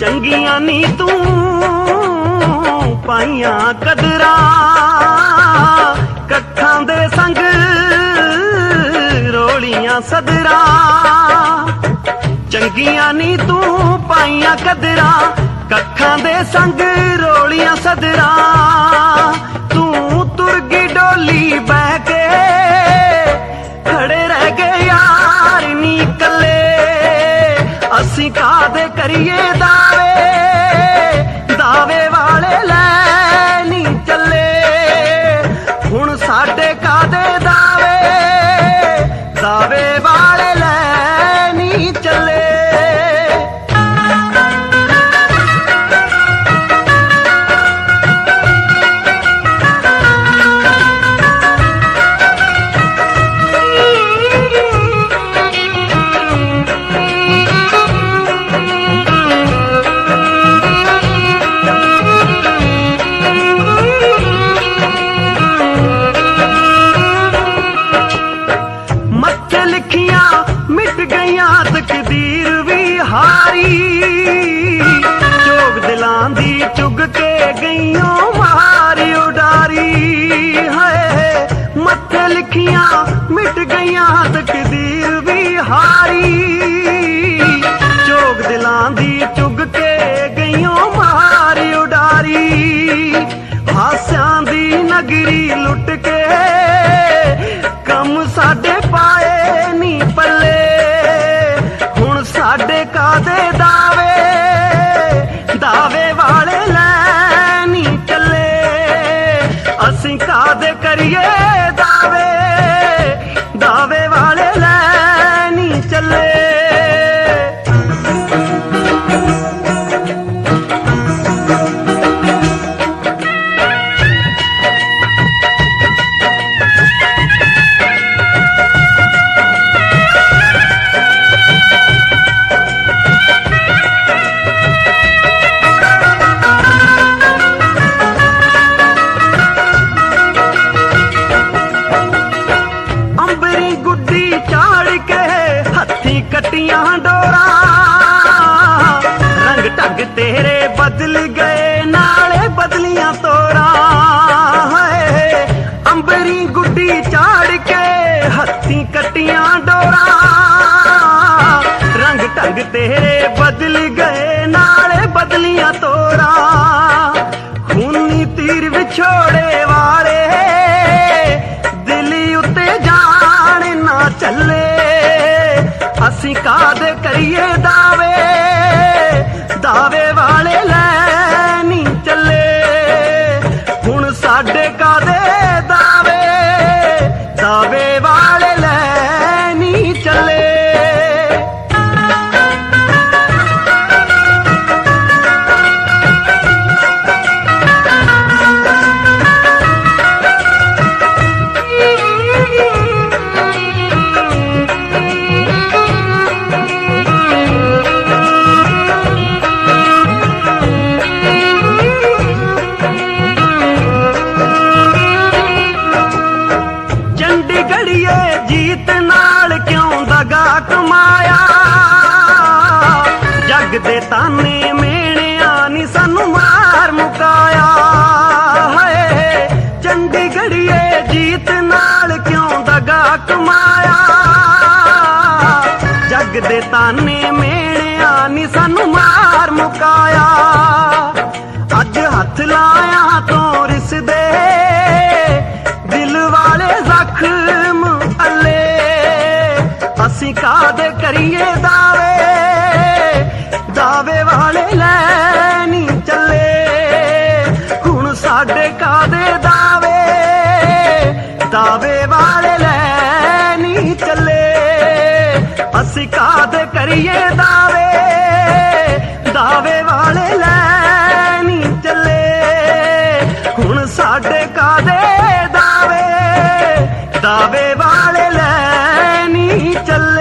ਚੰਗੀਆਂ ਨੀ ਤੂੰ ਪਾਈਆਂ ਕਦਰਾਂ ਕੱਖਾਂ ਦੇ ਸੰਗ ਰੋਲੀਆਂ ਸਦਰਾਂ। ਤੂੰ ਤੁਰ ਗਈ ਡੋਲੀ ਤਕਦੀਰ ਵੀ ਹਾਰੀ। ਚੋਗ ਦਿਲਾਂ ਦੀ ਚੁਗ ਕੇ ਗਈਆਂ ਕਾਦੇ ਤੇਰੇ ਬਦਲ ਗਏ, ਨਾਲੇ ਬਦਲੀਆਂ ਤੋਰਾ ਹਾਏ। ਅੰਬਰੀ ਗੁੱਡੀ ਚਾੜ ਕੇ ਹੱਥੀ ਕੱਟੀਆਂ ਡੋਰਾ। ਰੰਗ ਢੰਗ ਤੇਰੇ ਬਦਲ ਗਏ, ਨਾਲੇ ਬਦਲੀਆਂ ਤੋਰਾ। ਖੂਨੀ ਤੀਰ ਵਿਛੋੜੇ ਵਾਲੇ ਜੀਤ ਨਾਲ ਕਿਉਂ ਦਗਾ ਕਮਾਇਆ? ਜੱਗ ਦੇ ਤਾਨੇ ਮੇਣਿਆ ਨੀ ਸਾਨੂੰ ਮਾਰ ਮੁਕਾਇਆ। ਅੱਜ ਹੱਥ ਲਾਇਆ ਤੋਂ ਰਿਸਦੇ ਦਿਲ ਵਾਲੇ ਜ਼ਖਮ ਅੱਲੇ। ਅਸੀਂ ਕਾਦੇ ਕਰੀਏ ਦਾਵੇ ਦਾਵੇ ਵਾਲੇ ਲੈ ਨਹੀਂ ਚੱਲੇ। ਹੁਣ ਸਾਡੇ ਕਾਦੇ ਦਾ ਦਾਵੇ ਵਾਲੇ ਲੈ ਨਹੀਂ ਚੱਲੇ। ਅਸੀਂ ਕਾਦ ਕਰੀਏ ਦਾਵੇ ਦਾਵੇ ਵਾਲੇ ਲੈ ਨਹੀਂ ਚੱਲੇ। ਹੁਣ ਸਾਡੇ ਕਾਦੇ ਦਾਵੇ ਦਾਵੇ ਵਾਲੇ ਲੈ ਨਹੀਂ ਚੱਲੇ।